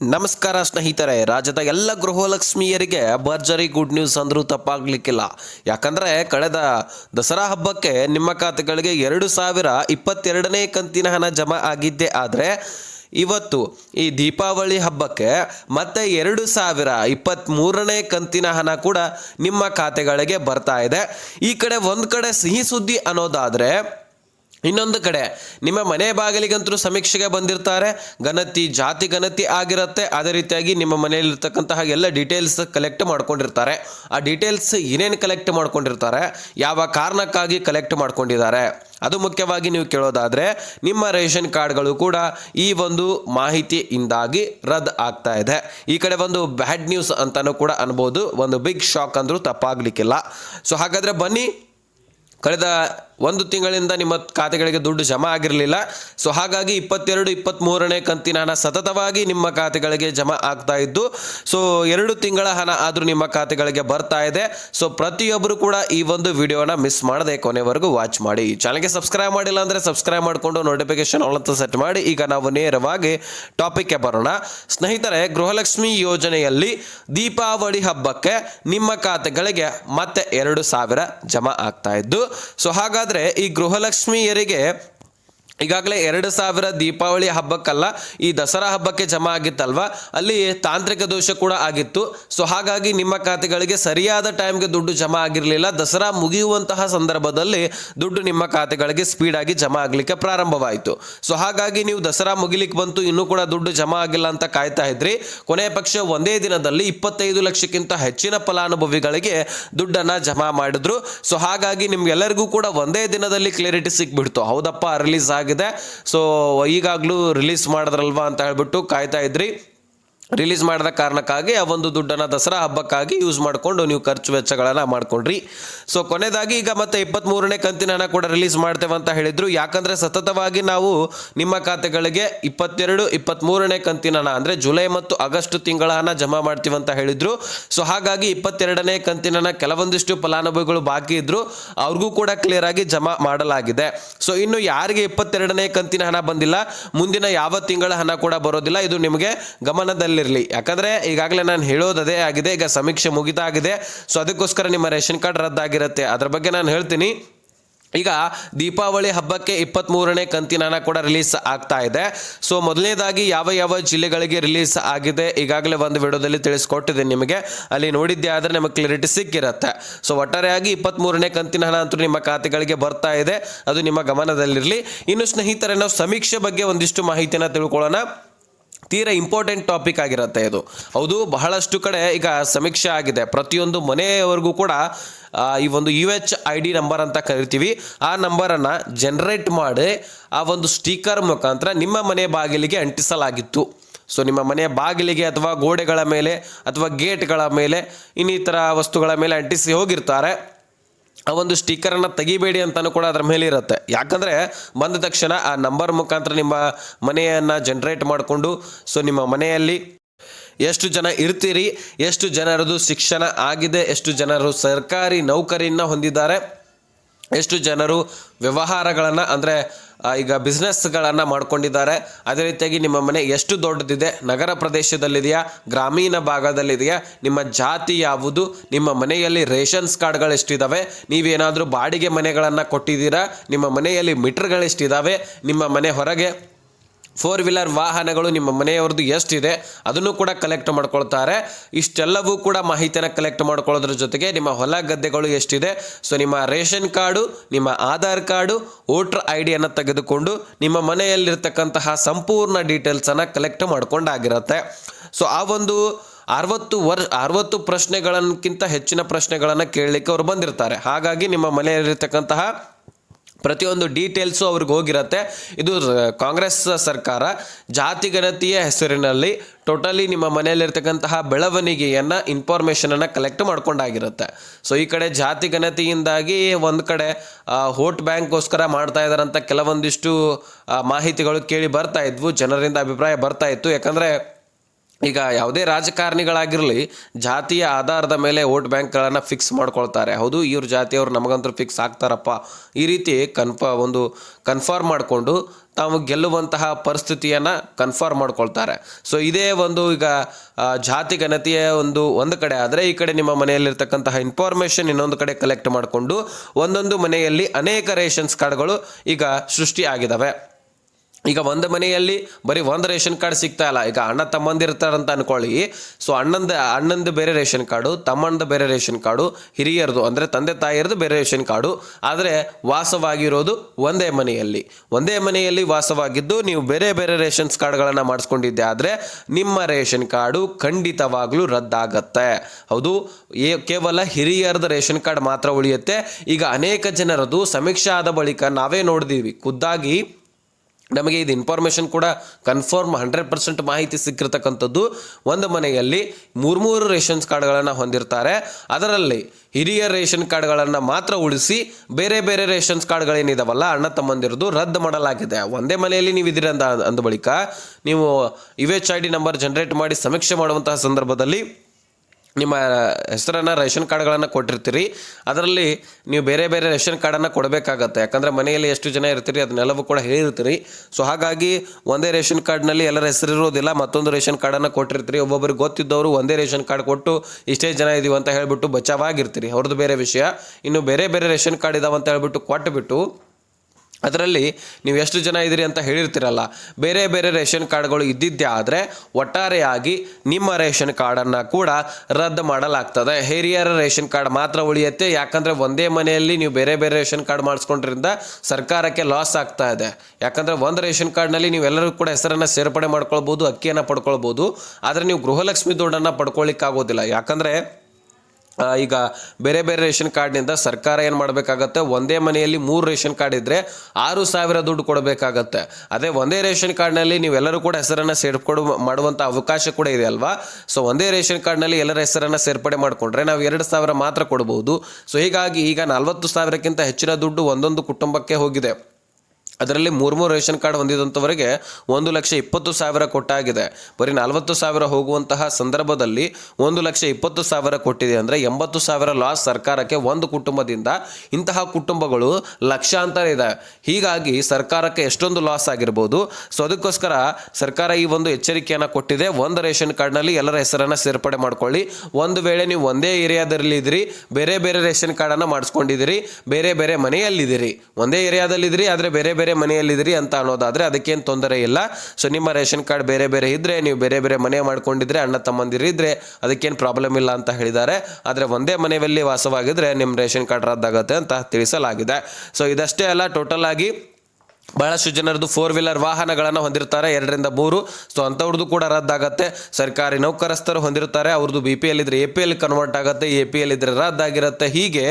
ನಮಸ್ಕಾರ ಸ್ನೇಹಿತರೆ, ರಾಜ್ಯದ ಎಲ್ಲ ಗೃಹಲಕ್ಷ್ಮಿಯರಿಗೆ ಭರ್ಜರಿ ಗುಡ್ ನ್ಯೂಸ್ ಅಂದರೂ ತಪ್ಪಾಗ್ಲಿಕ್ಕಿಲ್ಲ. ಯಾಕಂದರೆ ಕಳೆದ ದಸರಾ ಹಬ್ಬಕ್ಕೆ ನಿಮ್ಮ ಖಾತೆಗಳಿಗೆ ಎರಡು ಸಾವಿರ ಇಪ್ಪತ್ತೆರಡನೇ ಕಂತಿನ ಹಣ ಜಮಾ ಆಗಿದ್ದೇ ಆದರೆ, ಇವತ್ತು ಈ ದೀಪಾವಳಿ ಹಬ್ಬಕ್ಕೆ ಮತ್ತೆ ಎರಡು ಸಾವಿರ ಇಪ್ಪತ್ತ್ಮೂರನೇ ಕಂತಿನ ಹಣ ಕೂಡ ನಿಮ್ಮ ಖಾತೆಗಳಿಗೆ ಬರ್ತಾ ಇದೆ. ಈ ಕಡೆ ಒಂದು ಕಡೆ ಸಿಹಿ ಸುದ್ದಿ ಅನ್ನೋದಾದರೆ ಇನ್ನೊಂದು ಕಡೆ, ನಿಮ್ಮ ಮನೆ ಬಾಗಿಲಿಗಂತರೂ ಸಮೀಕ್ಷೆಗೆ ಬಂದಿರ್ತಾರೆ ಗಣತಿ ಜಾತಿ ಗಣತಿ ಆಗಿರುತ್ತೆ, ಅದೇ ರೀತಿಯಾಗಿ ನಿಮ್ಮ ಮನೆಯಲ್ಲಿರ್ತಕ್ಕಂತಹ ಎಲ್ಲ ಡೀಟೇಲ್ಸ್ ಕಲೆಕ್ಟ್ ಮಾಡ್ಕೊಂಡಿರ್ತಾರೆ. ಆ ಡೀಟೇಲ್ಸ್ ಏನೇನು ಕಲೆಕ್ಟ್ ಮಾಡ್ಕೊಂಡಿರ್ತಾರೆ, ಯಾವ ಕಾರಣಕ್ಕಾಗಿ ಕಲೆಕ್ಟ್ ಮಾಡ್ಕೊಂಡಿದ್ದಾರೆ, ಅದು ಮುಖ್ಯವಾಗಿ ನೀವು ಕೇಳೋದಾದರೆ, ನಿಮ್ಮ ರೇಷನ್ ಕಾರ್ಡ್ಗಳು ಕೂಡ ಈ ಒಂದು ಮಾಹಿತಿಯಿಂದಾಗಿ ರದ್ದು ಆಗ್ತಾ ಇದೆ. ಈ ಕಡೆ ಒಂದು ಬ್ಯಾಡ್ ನ್ಯೂಸ್ ಅಂತಲೂ ಕೂಡ ಅನ್ಬೋದು, ಒಂದು ಬಿಗ್ ಶಾಕ್ ಅಂದರೂ ತಪ್ಪಾಗಲಿಕ್ಕಿಲ್ಲ. ಸೊ ಹಾಗಾದರೆ ಬನ್ನಿ, ಕಳೆದ ಒಂದು ತಿಂಗಳಿಂದ ನಿಮ್ಮ ಖಾತೆಗಳಿಗೆ ದುಡ್ಡು ಜಮಾ ಆಗಿರಲಿಲ್ಲ. ಸೊ ಹಾಗಾಗಿ ಇಪ್ಪತ್ತೆರಡು ಇಪ್ಪತ್ತ್ಮೂರನೇ ಕಂತಿನ ಹಣ ಸತತವಾಗಿ ನಿಮ್ಮ ಖಾತೆಗಳಿಗೆ ಜಮಾ ಆಗ್ತಾ ಇದ್ದು ಸೊ ಎರಡು ತಿಂಗಳ ಹಣ ಆದರೂ ನಿಮ್ಮ ಖಾತೆಗಳಿಗೆ ಬರ್ತಾ ಇದೆ. ಸೊ ಪ್ರತಿಯೊಬ್ಬರು ಕೂಡ ಈ ಒಂದು ವಿಡಿಯೋನ ಮಿಸ್ ಮಾಡದೆ ಕೊನೆವರೆಗೂ ವಾಚ್ ಮಾಡಿ. ಚಾನಲ್ಗೆ ಸಬ್ಸ್ಕ್ರೈಬ್ ಮಾಡಿಲ್ಲ ಅಂದರೆ ಸಬ್ಸ್ಕ್ರೈಬ್ ಮಾಡಿಕೊಂಡು ನೋಟಿಫಿಕೇಶನ್ ಅಂತ ಸೆಟ್ ಮಾಡಿ. ಈಗ ನಾವು ನೇರವಾಗಿ ಟಾಪಿಕ್ಗೆ ಬರೋಣ. ಸ್ನೇಹಿತರೆ, ಗೃಹಲಕ್ಷ್ಮಿ ಯೋಜನೆಯಲ್ಲಿ ದೀಪಾವಳಿ ಹಬ್ಬಕ್ಕೆ ನಿಮ್ಮ ಖಾತೆಗಳಿಗೆ ಮತ್ತೆ ಎರಡು ಸಾವಿರ ಜಮಾ ಆಗ್ತಾ ಇದ್ದು ಸೊ ಹಾಗಾದರೆ ಈ ಗೃಹಲಕ್ಷ್ಮಿಯರಿಗೆ ಈಗಾಗಲೇ ಎರಡು ಸಾವಿರ ದೀಪಾವಳಿ ಹಬ್ಬಕ್ಕಲ್ಲ, ಈ ದಸರಾ ಹಬ್ಬಕ್ಕೆ ಜಮಾ ಆಗಿತ್ತಲ್ವ? ಅಲ್ಲಿ ತಾಂತ್ರಿಕ ದೋಷ ಕೂಡ ಆಗಿತ್ತು. ಸೊ ಹಾಗಾಗಿ ನಿಮ್ಮ ಖಾತೆಗಳಿಗೆ ಸರಿಯಾದ ಟೈಮ್ಗೆ ದುಡ್ಡು ಜಮಾ ಆಗಿರಲಿಲ್ಲ. ದಸರಾ ಮುಗಿಯುವಂತಹ ಸಂದರ್ಭದಲ್ಲಿ ದುಡ್ಡು ನಿಮ್ಮ ಖಾತೆಗಳಿಗೆ ಸ್ಪೀಡಾಗಿ ಜಮಾ ಆಗಲಿಕ್ಕೆ ಪ್ರಾರಂಭವಾಯಿತು. ಸೊ ಹಾಗಾಗಿ ನೀವು ದಸರಾ ಮುಗಿಲಿಕ್ಕೆ ಬಂತು, ಇನ್ನೂ ಕೂಡ ದುಡ್ಡು ಜಮಾ ಆಗಿಲ್ಲ ಅಂತ ಕಾಯ್ತಾ ಇದ್ರಿ. ಕೊನೆಯ ಪಕ್ಷ ಒಂದೇ ದಿನದಲ್ಲಿ ಇಪ್ಪತ್ತೈದು ಲಕ್ಷಕ್ಕಿಂತ ಹೆಚ್ಚಿನ ಫಲಾನುಭವಿಗಳಿಗೆ ದುಡ್ಡನ್ನು ಜಮಾ ಮಾಡಿದ್ರು. ಸೊ ಹಾಗಾಗಿ ನಿಮ್ಗೆಲ್ಲರಿಗೂ ಕೂಡ ಒಂದೇ ದಿನದಲ್ಲಿ ಕ್ಲಿಯರಿಟಿ ಸಿಕ್ಬಿಡ್ತು. ಹೌದಪ್ಪ ರಿಲೀಸ್ ಆಗಿದೆ. ಸೊ ಈಗಾಗಲೂ ರಿಲೀಸ್ ಮಾಡಿದ್ರಲ್ವಾ ಅಂತ ಹೇಳ್ಬಿಟ್ಟು ಕಾಯ್ತಾ ಇದ್ರಿ. ರಿಲೀಸ್ ಮಾಡಿದ ಕಾರಣಕ್ಕಾಗಿ ಆ ಒಂದು ದುಡ್ಡನ್ನು ದಸರಾ ಹಬ್ಬಕ್ಕಾಗಿ ಯೂಸ್ ಮಾಡಿಕೊಂಡು ನೀವು ಖರ್ಚು ವೆಚ್ಚಗಳನ್ನು ಮಾಡ್ಕೊಂಡ್ರಿ. ಸೊ ಕೊನೆಯದಾಗಿ ಈಗ ಮತ್ತೆ ಇಪ್ಪತ್ತ್ಮೂರನೇ ಕಂತಿನ ಹಣ ಕೂಡ ರಿಲೀಸ್ ಮಾಡ್ತೇವೆ ಅಂತ ಹೇಳಿದ್ರು. ಯಾಕಂದರೆ ಸತತವಾಗಿ ನಾವು ನಿಮ್ಮ ಖಾತೆಗಳಿಗೆ ಇಪ್ಪತ್ತೆರಡು ಇಪ್ಪತ್ತ್ಮೂರನೇ ಕಂತಿನ ಹಣ ಅಂದರೆ ಜುಲೈ ಮತ್ತು ಆಗಸ್ಟ್ ತಿಂಗಳ ಹಣ ಜಮಾ ಮಾಡ್ತೀವಿ ಅಂತ ಹೇಳಿದ್ರು. ಸೊ ಹಾಗಾಗಿ ಇಪ್ಪತ್ತೆರಡನೇ ಕಂತಿನ ಹಣ ಕೆಲವೊಂದಿಷ್ಟು ಫಲಾನುಭವಿಗಳು ಬಾಕಿ ಇದ್ರು. ಅವ್ರಿಗೂ ಕೂಡ ಕ್ಲಿಯರ್ ಆಗಿ ಜಮಾ ಮಾಡಲಾಗಿದೆ. ಸೊ ಇನ್ನು ಯಾರಿಗೆ ಇಪ್ಪತ್ತೆರಡನೇ ಕಂತಿನ ಹಣ ಬಂದಿಲ್ಲ? ಮುಂದಿನ ಯಾವ ತಿಂಗಳ ಹಣ ಕೂಡ ಬರೋದಿಲ್ಲ. ಇದು ನಿಮಗೆ ಗಮನದಲ್ಲಿರಲಿ ಯಾಕಂದರೆ ಈಗಾಗಲೇ ನಾನು ಹೇಳೋದು ಹೇಳೋದದೇ ಆಗಿದೆ. ಈಗ ಸಮೀಕ್ಷೆ ಮುಗಿತಾಗಿದೆ ಸೊ ಅದಕ್ಕೋಸ್ಕರ ನಿಮ್ಮ ರೇಷನ್ ಕಾರ್ಡ್ ರದ್ದಾಗಿರುತ್ತೆ. ಅದ್ರ ಬಗ್ಗೆ ನಾನು ಹೇಳ್ತೀನಿ. ಈಗ ದೀಪಾವಳಿ ಹಬ್ಬಕ್ಕೆ ಇಪ್ಪತ್ತ್ಮೂರನೇ ಕಂತಿನ ಹಣ ಕೂಡ ರಿಲೀಸ್ ಆಗ್ತಾ ಇದೆ. ಸೊ ಮೊದಲನೇದಾಗಿ ಯಾವ ಯಾವ ಜಿಲ್ಲೆಗಳಿಗೆ ರಿಲೀಸ್ ಆಗಿದೆ ಈಗಾಗಲೇ ಒಂದು ವಿಡಿಯೋದಲ್ಲಿ ತಿಳಿಸ್ಕೊಟ್ಟಿದ್ದೀನಿ ನಿಮಗೆ. ಅಲ್ಲಿ ನೋಡಿದ್ದೆ, ಆದರೆ ನಿಮಗೆ ಕ್ಲಿಯರಿಟಿ ಸಿಕ್ಕಿರುತ್ತೆ. ಸೊ ಒಟ್ಟಾರೆಯಾಗಿ ಇಪ್ಪತ್ತ್ಮೂರನೇ ಕಂತಿನ ಹಣ ಅಂತೂ ನಿಮ್ಮ ಖಾತೆಗಳಿಗೆ ಬರ್ತಾ ಇದೆ. ಅದು ನಿಮ್ಮ ಗಮನದಲ್ಲಿರಲಿ. ಇನ್ನು ಸ್ನೇಹಿತರೆ, ನಾವು ಸಮೀಕ್ಷೆ ಬಗ್ಗೆ ಒಂದಿಷ್ಟು ಮಾಹಿತಿನ ತಿಳ್ಕೊಳ್ಳೋಣ. ತೀರಾ ಇಂಪಾರ್ಟೆಂಟ್ ಟಾಪಿಕ್ ಆಗಿರುತ್ತೆ ಇದು. ಹೌದು, ಬಹಳಷ್ಟು ಕಡೆ ಈಗ ಸಮೀಕ್ಷೆ ಆಗಿದೆ. ಪ್ರತಿಯೊಂದು ಮನೆಯವರೆಗೂ ಕೂಡ ಈ ಒಂದು U H I D number ಅಂತ ಕರಿತೀವಿ. ಆ ನಂಬರನ್ನು ಜನರೇಟ್ ಮಾಡಿ, ಆ ಒಂದು ಸ್ಟಿಕರ್ ಮುಖಾಂತರ ನಿಮ್ಮ ಮನೆ ಬಾಗಿಲಿಗೆ ಅಂಟಿಸಲಾಗಿತ್ತು. ಸೊ ನಿಮ್ಮ ಮನೆಯ ಬಾಗಿಲಿಗೆ ಅಥವಾ ಗೋಡೆಗಳ ಮೇಲೆ ಅಥವಾ ಗೇಟ್ಗಳ ಮೇಲೆ ಇನ್ನಿತರ ವಸ್ತುಗಳ ಮೇಲೆ ಅಂಟಿಸಿ ಹೋಗಿರ್ತಾರೆ. ಆ ಒಂದು ಸ್ಟಿಕ್ಕರನ್ನು ತೆಗಿಬೇಡಿ ಅಂತಲೂ ಕೂಡ ಅದರ ಮೇಲೆ ಇರುತ್ತೆ. ಯಾಕಂದರೆ ಬಂದ ತಕ್ಷಣ ಆ ನಂಬರ್ ಮುಖಾಂತರ ನಿಮ್ಮ ಮನೆಯನ್ನು ಜನ್ರೇಟ್ ಮಾಡಿಕೊಂಡು ಸೊ ನಿಮ್ಮ ಮನೆಯಲ್ಲಿ ಎಷ್ಟು ಜನ ಇರ್ತೀರಿ, ಎಷ್ಟು ಜನರದು ಶಿಕ್ಷಣ ಆಗಿದೆ, ಎಷ್ಟು ಜನರು ಸರ್ಕಾರಿ ನೌಕರಿಯನ್ನು ಹೊಂದಿದ್ದಾರೆ, ಎಷ್ಟು ಜನರು ವ್ಯವಹಾರಗಳನ್ನು ಅಂದರೆ ಈಗ ಬಿಸ್ನೆಸ್ಗಳನ್ನು ಮಾಡ್ಕೊಂಡಿದ್ದಾರೆ. ಅದೇ ರೀತಿಯಾಗಿ ನಿಮ್ಮ ಮನೆ ಎಷ್ಟು ದೊಡ್ಡದಿದೆ, ನಗರ ಪ್ರದೇಶದಲ್ಲಿದೆಯಾ, ಗ್ರಾಮೀಣ ಭಾಗದಲ್ಲಿದೆಯಾ, ನಿಮ್ಮ ಜಾತಿ ಯಾವುದು, ನಿಮ್ಮ ಮನೆಯಲ್ಲಿ ರೇಷನ್ಸ್ ಕಾರ್ಡ್ಗಳು ಎಷ್ಟಿದ್ದಾವೆ ನೀವೇನಾದರೂ ಬಾಡಿಗೆ ಮನೆಗಳನ್ನು ಕೊಟ್ಟಿದ್ದೀರಾ, ನಿಮ್ಮ ಮನೆಯಲ್ಲಿ ಮೀಟರ್ಗಳೆಷ್ಟಿದ್ದಾವೆ ನಿಮ್ಮ ಮನೆ ಹೊರಗೆ ಫೋರ್ ವೀಲರ್ ವಾಹನಗಳು ನಿಮ್ಮ ಮನೆಯವ್ರದ್ದು ಎಷ್ಟಿದೆ, ಅದನ್ನು ಕೂಡ ಕಲೆಕ್ಟ್ ಮಾಡ್ಕೊಳ್ತಾರೆ. ಇಷ್ಟೆಲ್ಲವೂ ಕೂಡ ಮಾಹಿತಿಯನ್ನು ಕಲೆಕ್ಟ್ ಮಾಡ್ಕೊಳ್ಳೋದ್ರ ಜೊತೆಗೆ ನಿಮ್ಮ ಹೊಲ ಗದ್ದೆಗಳು ಎಷ್ಟಿದೆ ಸೊ ನಿಮ್ಮ ರೇಷನ್ ಕಾರ್ಡು, ನಿಮ್ಮ ಆಧಾರ್ ಕಾರ್ಡು, ವೋಟ್ರ್ ಐ ಡಿಯನ್ನು ತೆಗೆದುಕೊಂಡು ನಿಮ್ಮ ಮನೆಯಲ್ಲಿರ್ತಕ್ಕಂತಹ ಸಂಪೂರ್ಣ ಡೀಟೇಲ್ಸನ್ನು ಕಲೆಕ್ಟ್ ಮಾಡ್ಕೊಂಡಾಗಿರುತ್ತೆ. ಸೊ ಆ ಒಂದು ಅರವತ್ತು ವರ್ಷ ಅರವತ್ತು ಪ್ರಶ್ನೆಗಳನ್ಕಿಂತ ಹೆಚ್ಚಿನ ಪ್ರಶ್ನೆಗಳನ್ನು ಕೇಳಲಿಕ್ಕೆ ಅವರು ಬಂದಿರ್ತಾರೆ. ಹಾಗಾಗಿ ನಿಮ್ಮ ಮನೆಯಲ್ಲಿರ್ತಕ್ಕಂತಹ ಪ್ರತಿಯೊಂದು ಡೀಟೇಲ್ಸು ಅವ್ರಿಗೆ ಹೋಗಿರತ್ತೆ. ಇದು ಕಾಂಗ್ರೆಸ್ ಸರ್ಕಾರ ಜಾತಿ ಗಣತಿಯ ಹೆಸರಿನಲ್ಲಿ ಟೋಟಲಿ ನಿಮ್ಮ ಮನೆಯಲ್ಲಿರ್ತಕ್ಕಂತಹ ಬೆಳವಣಿಗೆಯನ್ನು, ಇನ್ಫಾರ್ಮೇಷನನ್ನು ಕಲೆಕ್ಟ್ ಮಾಡ್ಕೊಂಡಾಗಿರುತ್ತೆ. ಸೊ ಈ ಕಡೆ ಜಾತಿ ಗಣತಿಯಿಂದಾಗಿ ಒಂದು ಕಡೆ ವೋಟ್ ಬ್ಯಾಂಕ್ಗೋಸ್ಕರ ಮಾಡ್ತಾ ಇದ್ದಾರಂತ ಕೆಲವೊಂದಿಷ್ಟು ಮಾಹಿತಿಗಳು ಕೇಳಿ ಬರ್ತಾ ಇದ್ವು. ಜನರಿಂದ ಅಭಿಪ್ರಾಯ ಬರ್ತಾ ಇತ್ತು. ಯಾಕಂದರೆ ಈಗ ಯಾವುದೇ ರಾಜಕಾರಣಿಗಳಾಗಿರಲಿ, ಜಾತಿಯ ಆಧಾರದ ಮೇಲೆ ವೋಟ್ ಬ್ಯಾಂಕ್ಗಳನ್ನು ಫಿಕ್ಸ್ ಮಾಡ್ಕೊಳ್ತಾರೆ. ಹೌದು, ಇವ್ರ ಜಾತಿಯವ್ರು ನಮಗಂತೂ ಫಿಕ್ಸ್ ಆಗ್ತಾರಪ್ಪ. ಈ ರೀತಿ ಕನ್ಫ ಒಂದು ಕನ್ಫರ್ಮ್ ಮಾಡಿಕೊಂಡು ತಾವು ಗೆಲ್ಲುವಂತಹ ಪರಿಸ್ಥಿತಿಯನ್ನು ಕನ್ಫರ್ಮ್ ಮಾಡ್ಕೊಳ್ತಾರೆ. ಸೊ ಇದೇ ಒಂದು ಈಗ ಜಾತಿ ಘನತೆಯ ಒಂದು ಒಂದು ಕಡೆ. ಆದರೆ ಈ ಕಡೆ ನಿಮ್ಮ ಮನೆಯಲ್ಲಿರ್ತಕ್ಕಂತಹ ಇನ್ಫಾರ್ಮೇಷನ್ ಇನ್ನೊಂದು ಕಡೆ ಕಲೆಕ್ಟ್ ಮಾಡಿಕೊಂಡು ಒಂದೊಂದು ಮನೆಯಲ್ಲಿ ಅನೇಕ ರೇಷನ್ಸ್ ಕಾರ್ಡ್ಗಳು ಈಗ ಸೃಷ್ಟಿ ಆಗಿದ್ದಾವೆ ಈಗ ಒಂದು ಮನೆಯಲ್ಲಿ ಬರೀ ಒಂದು ರೇಷನ್ ಕಾರ್ಡ್ ಸಿಗ್ತಾ ಇಲ್ಲ. ಈಗ ಅಣ್ಣ ತಮ್ಮಂದಿರ್ತಾರಂತ ಅನ್ಕೊಳ್ಳಿ. ಸೊ ಅಣ್ಣಂದ, ಅಣ್ಣಂದು ಬೇರೆ ರೇಷನ್ ಕಾರ್ಡು, ತಮ್ಮಂದ ಬೇರೆ ರೇಷನ್ ಕಾರ್ಡು, ಹಿರಿಯರದು ಅಂದರೆ ತಂದೆ ತಾಯಿಯರದು ಬೇರೆ ರೇಷನ್ ಕಾರ್ಡು. ಆದರೆ ವಾಸವಾಗಿರೋದು ಒಂದೇ ಮನೆಯಲ್ಲಿ. ಒಂದೇ ಮನೆಯಲ್ಲಿ ವಾಸವಾಗಿದ್ದು ನೀವು ಬೇರೆ ಬೇರೆ ರೇಷನ್ಸ್ ಕಾರ್ಡ್ಗಳನ್ನು ಮಾಡಿಸ್ಕೊಂಡಿದ್ದೆ ಆದರೆ ನಿಮ್ಮ ರೇಷನ್ ಕಾರ್ಡು ಖಂಡಿತವಾಗ್ಲೂ ರದ್ದಾಗತ್ತೆ. ಹೌದು, ಏ- ಕೇವಲ ಹಿರಿಯರದ ರೇಷನ್ ಕಾರ್ಡ್ ಮಾತ್ರ ಉಳಿಯುತ್ತೆ. ಈಗ ಅನೇಕ ಜನರದು ಸಮೀಕ್ಷೆ ಆದ ಬಳಿಕ ನಾವೇ ನೋಡಿದೀವಿ. ಖುದ್ದಾಗಿ ನಮಗೆ ಇದು ಇನ್ಫಾರ್ಮೇಷನ್ ಕೂಡ ಕನ್ಫರ್ಮ್ ಹಂಡ್ರೆಡ್ ಪರ್ಸೆಂಟ್ ಮಾಹಿತಿ ಸಿಕ್ಕಿರ್ತಕ್ಕಂಥದ್ದು. ಒಂದು ಮನೆಯಲ್ಲಿ ಮೂರು ಮೂರು ರೇಷನ್ಸ್ ಕಾರ್ಡ್ಗಳನ್ನು ಹೊಂದಿರ್ತಾರೆ. ಅದರಲ್ಲಿ ಹಿರಿಯ ರೇಷನ್ ಕಾರ್ಡ್ಗಳನ್ನು ಮಾತ್ರ ಉಳಿಸಿ ಬೇರೆ ಬೇರೆ ರೇಷನ್ಸ್ ಕಾರ್ಡ್ಗಳೇನಿದಾವಲ್ಲ, ಅಣ್ಣ ತಮ್ಮಂದಿರದು ರದ್ದು ಮಾಡಲಾಗಿದೆ. ಒಂದೇ ಮನೆಯಲ್ಲಿ ನೀವು ಇದ್ದೀರಿ ಅಂತ ಅಂದ ಬಳಿಕ ನೀವು U H I D number generate ಮಾಡಿ ಸಮೀಕ್ಷೆ ಮಾಡುವಂತಹ ಸಂದರ್ಭದಲ್ಲಿ ನಿಮ್ಮ ಹೆಸರನ್ನು ರೇಷನ್ ಕಾರ್ಡ್ಗಳನ್ನು ಕೊಟ್ಟಿರ್ತೀರಿ. ಅದರಲ್ಲಿ ನೀವು ಬೇರೆ ಬೇರೆ ರೇಷನ್ ಕಾರ್ಡನ್ನು ಕೊಡಬೇಕಾಗತ್ತೆ. ಯಾಕಂದರೆ ಮನೆಯಲ್ಲಿ ಎಷ್ಟು ಜನ ಇರ್ತೀರಿ, ಅದನ್ನೆಲ್ಲವೂ ಕೂಡ ಹೇಳಿರ್ತೀರಿ. ಸೊ, ಹಾಗಾಗಿ ಒಂದೇ ರೇಷನ್ ಕಾರ್ಡ್ನಲ್ಲಿ ಎಲ್ಲರ ಹೆಸರು ಇರೋದಿಲ್ಲ ಮತ್ತೊಂದು ರೇಷನ್ ಕಾರ್ಡನ್ನು ಕೊಟ್ಟಿರ್ತೀರಿ. ಒಬ್ಬೊಬ್ಬರಿಗೆ ಗೊತ್ತಿದ್ದವರು ಒಂದೇ ರೇಷನ್ ಕಾರ್ಡ್ ಕೊಟ್ಟು ಇಷ್ಟೇ ಜನ ಇದೀವಿ ಅಂತ ಹೇಳಿಬಿಟ್ಟು ಬಚಾವಾಗಿರ್ತೀರಿ ಅವ್ರದ್ದು ಬೇರೆ ವಿಷಯ. ಇನ್ನು ಬೇರೆ ಬೇರೆ ರೇಷನ್ ಕಾರ್ಡ್ ಇದಾವೆ ಅಂತ ಹೇಳ್ಬಿಟ್ಟು ಕೊಟ್ಟುಬಿಟ್ಟು ಅದರಲ್ಲಿ ನೀವು ಎಷ್ಟು ಜನ ಇದ್ದೀರಿ ಅಂತ ಹೇಳಿರ್ತೀರಲ್ಲ. ಬೇರೆ ಬೇರೆ ರೇಷನ್ ಕಾರ್ಡ್ಗಳು ಇದ್ದಿದ್ದೇ ಆದರೆ ಒಟ್ಟಾರೆಯಾಗಿ ನಿಮ್ಮ ರೇಷನ್ ಕಾರ್ಡನ್ನು ಕೂಡ ರದ್ದು ಮಾಡಲಾಗ್ತದೆ. ಹಿರಿಯರ ರೇಷನ್ ಕಾರ್ಡ್ ಮಾತ್ರ ಉಳಿಯುತ್ತೆ. ಯಾಕಂದರೆ ಒಂದೇ ಮನೆಯಲ್ಲಿ ನೀವು ಬೇರೆ ಬೇರೆ ರೇಷನ್ ಕಾರ್ಡ್ ಮಾಡಿಸ್ಕೊಂಡ್ರಿಂದ ಸರ್ಕಾರಕ್ಕೆ ಲಾಸ್ ಆಗ್ತಾ ಇದೆ. ಯಾಕಂದರೆ ಒಂದು ರೇಷನ್ ಕಾರ್ಡ್ನಲ್ಲಿ ನೀವೆಲ್ಲರೂ ಕೂಡ ಹೆಸರನ್ನು ಸೇರ್ಪಡೆ ಮಾಡ್ಕೊಳ್ಬೋದು, ಅಕ್ಕಿಯನ್ನು ಪಡ್ಕೊಳ್ಬೋದು. ಆದರೆ ನೀವು ಗೃಹಲಕ್ಷ್ಮಿ ದುಡ್ಡನ್ನು ಪಡ್ಕೊಳ್ಳಿಕ್ಕಾಗೋದಿಲ್ಲ ಯಾಕಂದರೆ ಈಗ ಬೇರೆ ಬೇರೆ ರೇಷನ್ ಕಾರ್ಡ್ನಿಂದ ಸರ್ಕಾರ ಏನು ಮಾಡಬೇಕಾಗತ್ತೆ? ಒಂದೇ ಮನೆಯಲ್ಲಿ ಮೂರು ರೇಷನ್ ಕಾರ್ಡ್ ಇದ್ದರೆ ಆರು ಸಾವಿರ ದುಡ್ಡು ಕೊಡಬೇಕಾಗತ್ತೆ. ಅದೇ ಒಂದೇ ರೇಷನ್ ಕಾರ್ಡ್ನಲ್ಲಿ ನೀವೆಲ್ಲರೂ ಕೂಡ ಹೆಸರನ್ನು ಸೇರ್ಪಡು ಮಾಡುವಂಥ ಅವಕಾಶ ಕೂಡ ಇದೆ ಅಲ್ವಾ? ಸೊ ಒಂದೇ ರೇಷನ್ ಕಾರ್ಡ್ನಲ್ಲಿ ಎಲ್ಲರ ಹೆಸರನ್ನು ಸೇರ್ಪಡೆ ಮಾಡಿಕೊಂಡ್ರೆ ನಾವು ಎರಡು ಸಾವಿರ ಮಾತ್ರ ಕೊಡ್ಬೋದು. ಸೊ ಹೀಗಾಗಿ ಈಗ ನಲವತ್ತು ಸಾವಿರಕ್ಕಿಂತ ಹೆಚ್ಚಿನ ದುಡ್ಡು ಒಂದೊಂದು ಕುಟುಂಬಕ್ಕೆ ಹೋಗಿದೆ. ಅದರಲ್ಲಿ ಮೂರು ಮೂರು ರೇಷನ್ ಕಾರ್ಡ್ ಹೊಂದಿದಂಥವರಿಗೆ ಒಂದು ಲಕ್ಷ ಇಪ್ಪತ್ತು ಸಾವಿರ ಕೊಟ್ಟಾಗಿದೆ. ಬರೀ ನಲವತ್ತು ಸಾವಿರ ಹೋಗುವಂತಹ ಸಂದರ್ಭದಲ್ಲಿ ಒಂದು ಲಕ್ಷ ಇಪ್ಪತ್ತು ಸಾವಿರ ಕೊಟ್ಟಿದೆ ಅಂದರೆ ಎಂಬತ್ತು ಸಾವಿರ ಲಾಸ್ ಸರ್ಕಾರಕ್ಕೆ ಒಂದು ಕುಟುಂಬದಿಂದ ಇಂತಹ ಕುಟುಂಬಗಳು ಲಕ್ಷಾಂತರ ಇದೆ. ಹೀಗಾಗಿ ಸರ್ಕಾರಕ್ಕೆ ಎಷ್ಟೊಂದು ಲಾಸ್ ಆಗಿರ್ಬೋದು. ಸೊ ಅದಕ್ಕೋಸ್ಕರ ಸರ್ಕಾರ ಈ ಒಂದು ಎಚ್ಚರಿಕೆಯನ್ನು ಕೊಟ್ಟಿದೆ. ಒಂದು ರೇಷನ್ ಕಾರ್ಡ್ನಲ್ಲಿ ಎಲ್ಲರ ಹೆಸರನ್ನು ಸೇರ್ಪಡೆ ಮಾಡ್ಕೊಳ್ಳಿ. ಒಂದು ವೇಳೆ ನೀವು ಒಂದೇ ಏರಿಯಾದಲ್ಲಿ ಇದ್ದೀರಿ ಬೇರೆ ಬೇರೆ ರೇಷನ್ ಕಾರ್ಡನ್ನು ಮಾಡಿಸ್ಕೊಂಡಿದ್ದೀರಿ, ಬೇರೆ ಬೇರೆ ಮನೆಯಲ್ಲಿದ್ದೀರಿ. ಒಂದೇ ಏರಿಯಾದಲ್ಲಿದ್ದೀರಿ, ಆದರೆ ಬೇರೆ ಬೇರೆ ಮನೆಯಲ್ಲಿದ್ದೀರಿ ಅಂತ ಅನ್ನೋದಾದರೆ ಅದಕ್ಕೇನು ತೊಂದರೆ ಇಲ್ಲ. ಸೊ ನಿಮ್ಮ ರೇಷನ್ ಕಾರ್ಡ್ ಬೇರೆ ಬೇರೆ ಇದ್ದರೆ ನೀವು ಬೇರೆ ಬೇರೆ ಮನೆ ಮಾಡ್ಕೊಂಡಿದ್ರೆ, ಅಣ್ಣ ತಮ್ಮಂದಿರು ಇದ್ದರೆ ಅದಕ್ಕೇನು ಪ್ರಾಬ್ಲಮ್ ಇಲ್ಲ ಅಂತ ಹೇಳಿದ್ದಾರೆ. ಆದರೆ ಒಂದೇ ಮನೆಯಲ್ಲಿ ವಾಸವಾಗಿದ್ದರೆ ನಿಮ್ಮ ರೇಷನ್ ಕಾರ್ಡ್ ರದ್ದಾಗುತ್ತೆ ಅಂತ ತಿಳಿಸಲಾಗಿದೆ. ಸೊ ಇದಷ್ಟೇ ಅಲ್ಲ ಟೋಟಲ್ ಆಗಿ ಬಹಳಷ್ಟು ಜನರದು ಫೋರ್ ವೀಲರ್ ವಾಹನಗಳನ್ನು ಹೊಂದಿರ್ತಾರೆ ಎರಡರಿಂದ ಮೂರು. ಸೊ ಅಂಥವ್ರದ್ದು ಕೂಡ ರದ್ದಾಗತ್ತೆ. ಸರ್ಕಾರಿ ನೌಕರಸ್ಥರು ಹೊಂದಿರ್ತಾರೆ ಅವ್ರದ್ದು ಬಿ ಪಿ ಎಲ್ ಇದ್ರೆ ಎ ಪಿ ಎಲ್ ಕನ್ವರ್ಟ್ ಆಗುತ್ತೆ. ಎ ಪಿ ಎಲ್ ಇದ್ರೆ ರದ್ದಾಗಿರುತ್ತೆ. ಹೀಗೆ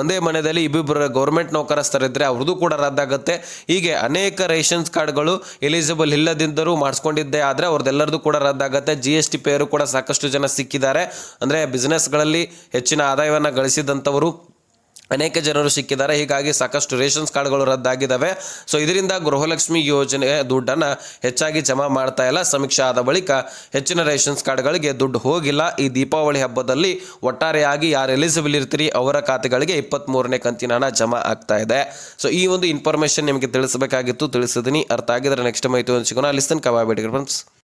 ಒಂದೇ ಮನೆಯಲ್ಲಿ ಇಬ್ಬಿಬ್ಬರು ಗೌರ್ಮೆಂಟ್ ನೌಕರಸ್ಥರಿದ್ದರೆ ಅವ್ರದ್ದು ಕೂಡ ರದ್ದಾಗುತ್ತೆ. ಹೀಗೆ ಅನೇಕ ರೇಷನ್ಸ್ ಕಾರ್ಡ್ಗಳು ಎಲಿಜಿಬಲ್ ಇಲ್ಲದಿದ್ದರೂ ಮಾಡಿಸ್ಕೊಂಡಿದ್ದೆ ಆದರೆ ಅವ್ರದ್ದೆಲ್ಲರದು ಕೂಡ ರದ್ದಾಗುತ್ತೆ. ಜಿ ಎಸ್ ಟಿ ಪೇರು ಕೂಡ ಸಾಕಷ್ಟು ಜನ ಸಿಕ್ಕಿದ್ದಾರೆ. ಅಂದರೆ ಬಿಸ್ನೆಸ್ಗಳಲ್ಲಿ ಹೆಚ್ಚಿನ ಆದಾಯವನ್ನು ಗಳಿಸಿದಂಥವರು ಅನೇಕ ಜನರು ಸಿಕ್ಕಿದ್ದಾರೆ. ಹೀಗಾಗಿ ಸಾಕಷ್ಟು ರೇಷನ್ಸ್ ಕಾರ್ಡ್ಗಳು ರದ್ದಾಗಿದ್ದಾವೆ ಸೊ, ಇದರಿಂದ ಗೃಹಲಕ್ಷ್ಮಿ ಯೋಜನೆ ದುಡ್ಡನ್ನು ಹೆಚ್ಚಾಗಿ ಜಮಾ ಮಾಡ್ತಾ ಇಲ್ಲ. ಸಮೀಕ್ಷೆ ಆದ ಬಳಿಕ ಹೆಚ್ಚಿನ ರೇಷನ್ಸ್ ಕಾರ್ಡ್ಗಳಿಗೆ ದುಡ್ಡು ಹೋಗಿಲ್ಲ. ಈ ದೀಪಾವಳಿ ಹಬ್ಬದಲ್ಲಿ ಒಟ್ಟಾರೆಯಾಗಿ ಯಾರು ಎಲಿಜಿಬಲ್ ಇರ್ತೀರಿ ಅವರ ಖಾತೆಗಳಿಗೆ ಇಪ್ಪತ್ತ್ಮೂರನೇ ಕಂತಿನ ಹಣ ಜಮಾ ಆಗ್ತಾ ಇದೆ. ಸೊ, ಈ ಒಂದು ಇನ್ಫಾರ್ಮೇಷನ್ ನಿಮಗೆ ತಿಳಿಸಬೇಕಾಗಿತ್ತು. ತಿಳಿಸಿದ್ದೀನಿ ಅರ್ಥ ಆಗಿದ್ರೆ ನೆಕ್ಸ್ಟ್ ಮಾಹಿತಿ ಸಿಗೋಣ. ತನಕ ಕಬಾಬೇಡಿ ಫ್ರೆಂಡ್ಸ್